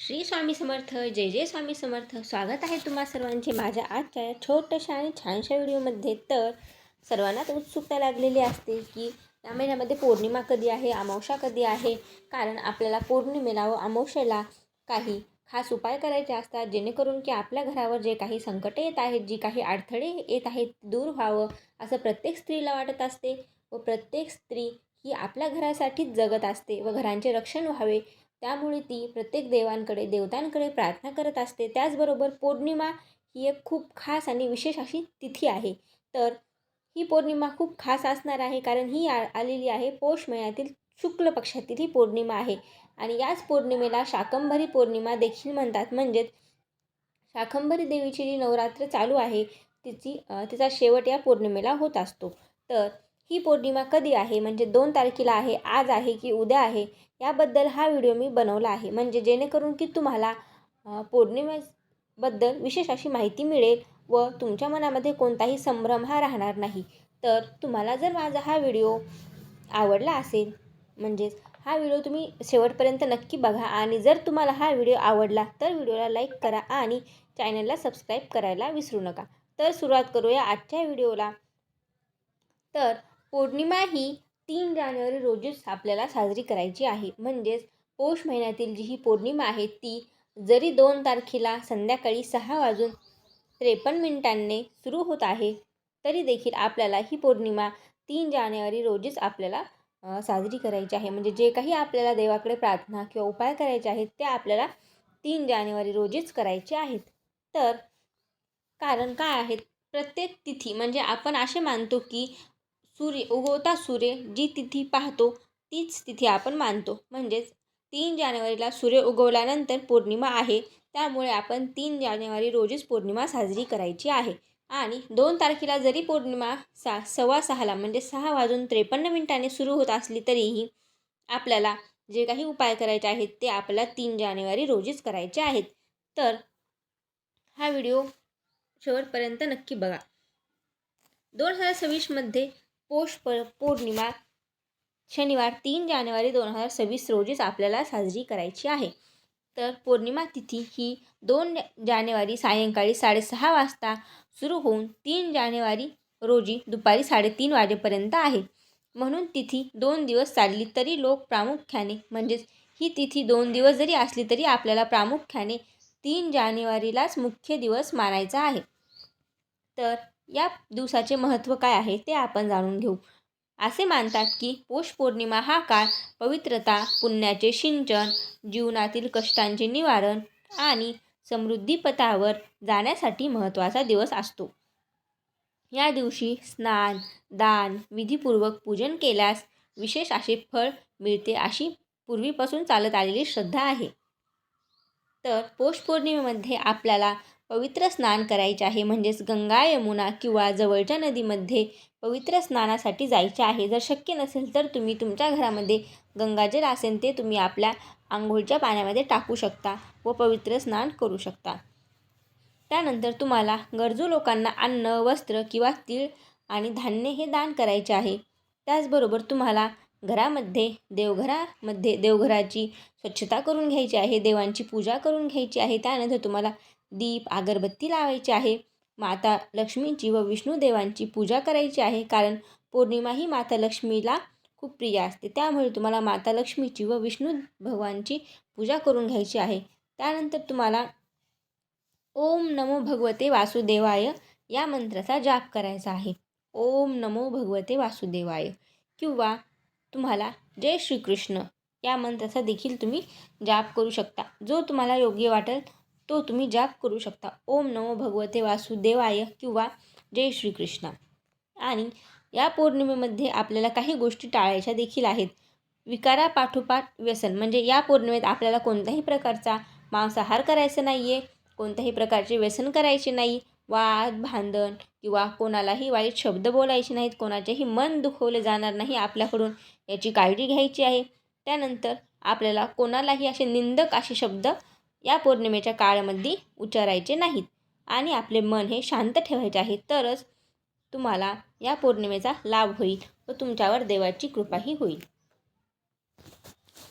श्री स्वामी समर्थ जय जय स्वामी समर्थ. स्वागत आहे तुम्हा सर्वांचे माझ्या आजच्या या छोट्याशा आणि छानशा व्हिडिओमध्ये. तर सर्वांनाच उत्सुकता लागलेली असते की या महिन्यामध्ये पौर्णिमा कधी आहे अमावस्या कधी आहे? कारण आपल्याला पौर्णिमेला व अमावश्याला काही खास उपाय करायचे असतात जेणेकरून की आपल्या घरावर जे काही संकटे येत आहेत जी काही अडथळे येत आहेत दूर व्हावं असं प्रत्येक स्त्रीला वाटत असते. व प्रत्येक स्त्री ही आपल्या घरासाठीच जगत असते व घरांचे रक्षण व्हावे त्यामुळे ती प्रत्येक देवांकडे देवतांकडे प्रार्थना करत असते. त्याचबरोबर पौर्णिमा ही एक खूप खास आणि विशेष अशी तिथी आहे. तर ही पौर्णिमा खूप खास असणार आहे कारण ही आ आलेली आहे पौष महिन्यातील शुक्ल पक्षातील ही पौर्णिमा आहे. आणि याच पौर्णिमेला शाकंभरी पौर्णिमा देखील म्हणतात. म्हणजेच शाकंभरी देवीची जी नवरात्र चालू आहे तिची तिचा शेवट या पौर्णिमेला होत असतो. तर ही पौर्णिमा कधी आहे? म्हणजे दोन तारखेला आहे आज आहे की उद्या आहे? याबद्दल हा व्हिडिओ मी बनवला आहे. म्हणजे जेणेकरून की तुम्हाला पौर्णिमेबद्दल विशेष अशी माहिती मिळेल व तुमच्या मनामध्ये कोणताही संभ्रम हा राहणार नाही. तर तुम्हाला जर माझा हा व्हिडिओ आवडला असेल म्हणजेच हा व्हिडिओ तुम्ही शेवटपर्यंत नक्की बघा आणि जर तुम्हाला हा व्हिडिओ आवडला तर व्हिडिओला लाईक करा आणि चॅनलला सबस्क्राईब करायला विसरू नका. तर सुरुवात करूया आजच्या व्हिडिओला. तर पौर्णिमा ही तीन जानेवारी रोजीच आपल्याला साजरी करायची आहे. म्हणजेच पौष महिन्यातील जी ही पौर्णिमा आहे ती जरी दोन तारखेला संध्याकाळी सहा वाजून त्रेपन्न मिनिटांनी सुरू होत आहे तरी देखील आपल्याला ही पौर्णिमा तीन जानेवारी रोजीच आपल्याला साजरी करायची आहे. म्हणजे जे काही आपल्याला देवाकडे प्रार्थना किंवा उपाय करायचे आहेत ते आपल्याला तीन जानेवारी रोजीच करायचे आहेत. तर कारण काय आहेत? प्रत्येक तिथी म्हणजे आपण असे मानतो की सूर्य उगवता सूर्य जी तिथी पाहतो तीच तिथी आपण मानतो. म्हणजेच तीन जानेवारीला सूर्य उगवल्यानंतर पौर्णिमा आहे. त्यामुळे आपण तीन जानेवारी रोजीच पौर्णिमा साजरी करायची आहे. आणि दोन तारखेला जरी पौर्णिमा सा सव्वा सहाला म्हणजे सहा वाजून त्रेपन्न मिनिटांनी सुरू होत असली तरीही आपल्याला जे काही उपाय करायचे आहेत ते आपल्याला तीन जानेवारी रोजीच करायचे आहेत. तर हा व्हिडिओ शेवटपर्यंत नक्की बघा. दोन हजार सव्वीसमध्ये पौष प पौर्णिमा शनिवार तीन जानेवारी दोन हजार सव्वीस रोजीच आपल्याला साजरी करायची आहे. तर पौर्णिमा तिथी ही दोन जानेवारी सायंकाळी साडेसहा वाजता सुरू होऊन तीन जानेवारी रोजी दुपारी साडेतीन वाजेपर्यंत आहे. म्हणून तिथी दोन दिवस चालली तरी लोक प्रामुख्याने म्हणजेच ही तिथी दोन दिवस जरी असली तरी आपल्याला प्रामुख्याने तीन जानेवारीलाच मुख्य दिवस मानायचा आहे. तर या दिवसाचे महत्त्व काय आहे ते आपण जाणून घेऊ. असे मानतात की पौष पौर्णिमा हा काळ पवित्रता पुण्याचे सिंचन जीवनातील कष्टांचे निवारण आणि समृद्धीपथावर जाण्यासाठी महत्त्वाचा दिवस असतो. या दिवशी स्नान दान विधीपूर्वक पूजन केल्यास विशेष असे फळ मिळते अशी पूर्वीपासून चालत आलेली श्रद्धा आहे. तर पौष पौर्णिमेमध्ये आपल्याला पवित्र स्नान करायचे आहे म्हणजेच गंगा यमुना किंवा जवळच्या नदीमध्ये पवित्र स्नानासाठी जायचे आहे. जर शक्य नसेल तर तुम्ही तुमच्या घरामध्ये गंगाजल असेल ते तुम्ही आपल्या आंघोळच्या पाण्यामध्ये टाकू शकता व पवित्र स्नान करू शकता. त्यानंतर तुम्हाला गरजू लोकांना अन्न वस्त्र किंवा तीळ आणि धान्य हे दान करायचे आहे. त्याचबरोबर तुम्हाला घरामध्ये देवघरामध्ये देवघराची स्वच्छता करून घ्यायची आहे देवांची पूजा करून घ्यायची आहे. त्यानंतर तुम्हाला दीप अगरबत्ती लावायची आहे. माता लक्ष्मीची व विष्णूदेवांची पूजा करायची आहे कारण पौर्णिमा ही माता लक्ष्मीला खूप प्रिय असते. त्यामुळे तुम्हाला माता लक्ष्मीची व विष्णू भगवानची पूजा करून घ्यायची आहे. त्यानंतर तुम्हाला ओम नमो भगवते वासुदेवाय या मंत्राचा जाप करायचा आहे. ओम नमो भगवते वासुदेवाय किंवा तुम्हाला जय श्रीकृष्ण या मंत्राचा देखील तुम्ही जाप करू शकता. जो तुम्हाला योग्य वाटेल तो तुम्ही जाप करू शकता. ओम नमो भगवते वासुदेवाय किंवा जय श्रीकृष्ण. आणि या पौर्णिमेमध्ये आपल्याला काही गोष्टी टाळायच्या देखील आहेत. विकारापाठोपाठ व्यसन म्हणजे या पौर्णिमेत आपल्याला कोणत्याही प्रकारचा मांसाहार करायचा नाही आहे कोणत्याही प्रकारचे व्यसन करायचे नाही. वाद भांडण किंवा कोणालाही वाईट शब्द बोलायचे नाहीत कोणाचेही मन दुखवले जाणार नाही आपल्याकडून याची काळजी घ्यायची आहे. त्यानंतर आपल्याला कोणालाही असे निंदक असे शब्द या पौर्णिमेच्या काळामध्ये उच्चारायचे नाहीत. आणि आपले मन हे शांत ठेवायचे आहे. तरच तुम्हाला या पौर्णिमेचा लाभ होईल व तुमच्यावर देवाची कृपाही होईल.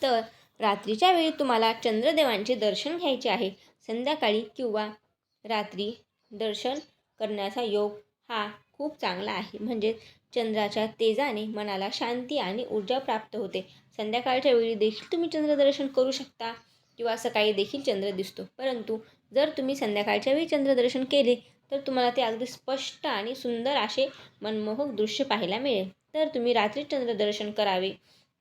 तर रात्रीच्या वेळी तुम्हाला चंद्रदेवांचे दर्शन घ्यायचे आहे. संध्याकाळी किंवा रात्री दर्शन करण्याचा योग हा खूप चांगला आहे. म्हणजे चंद्राच्या तेजाने मनाला शांती आणि ऊर्जा प्राप्त होते. संध्याकाळच्या वेळी देखील तुम्ही चंद्रदर्शन करू शकता. किंवा सकाळी देखील चंद्र दिसतो. परंतु जर तुम्ही संध्याकाळच्या वेळी चंद्रदर्शन केले तर तुम्हाला ते अगदी स्पष्ट आणि सुंदर असे मनमोहक दृश्य पाहायला मिळेल. तर तुम्ही रात्री चंद्रदर्शन करावे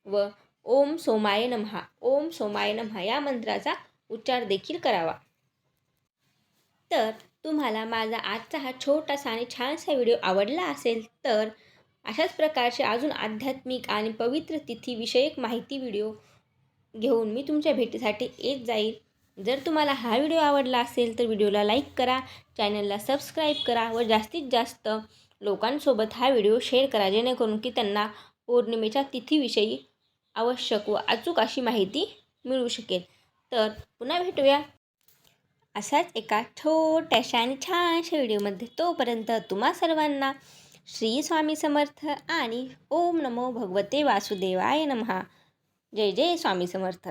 व ओम सोमाय नमहा. ओम सोमाय नमहा या मंत्राचा उच्चार देखील करावा. तर तुम्हाला माझा आजचा हा छोटासा आणि छानसा व्हिडिओ आवडला असेल तर अशाच प्रकारचे अजून आध्यात्मिक आणि पवित्र तिथीविषयक माहिती व्हिडिओ घेऊन मी तुमच्या भेटीसाठी येत जाईल जर तुम्हाला हा व्हिडिओ आवडला असेल तर व्हिडिओला लाईक करा चॅनलला सबस्क्राईब करा व जास्तीत जास्त लोकांसोबत हा व्हिडिओ शेअर करा जेणेकरून की त्यांना पौर्णिमेच्या तिथीविषयी आवश्यक व अचूक अशी माहिती मिळू शकेल. तर पुन्हा भेटूया अशाच एका छोट्याशा आणि छानशा व्हिडिओमध्ये. तोपर्यंत तुम्हा सर्वांना श्री स्वामी समर्थ आणि ओम नमो भगवते वासुदेवाय नमहा. जय जय स्वामी समर्थ.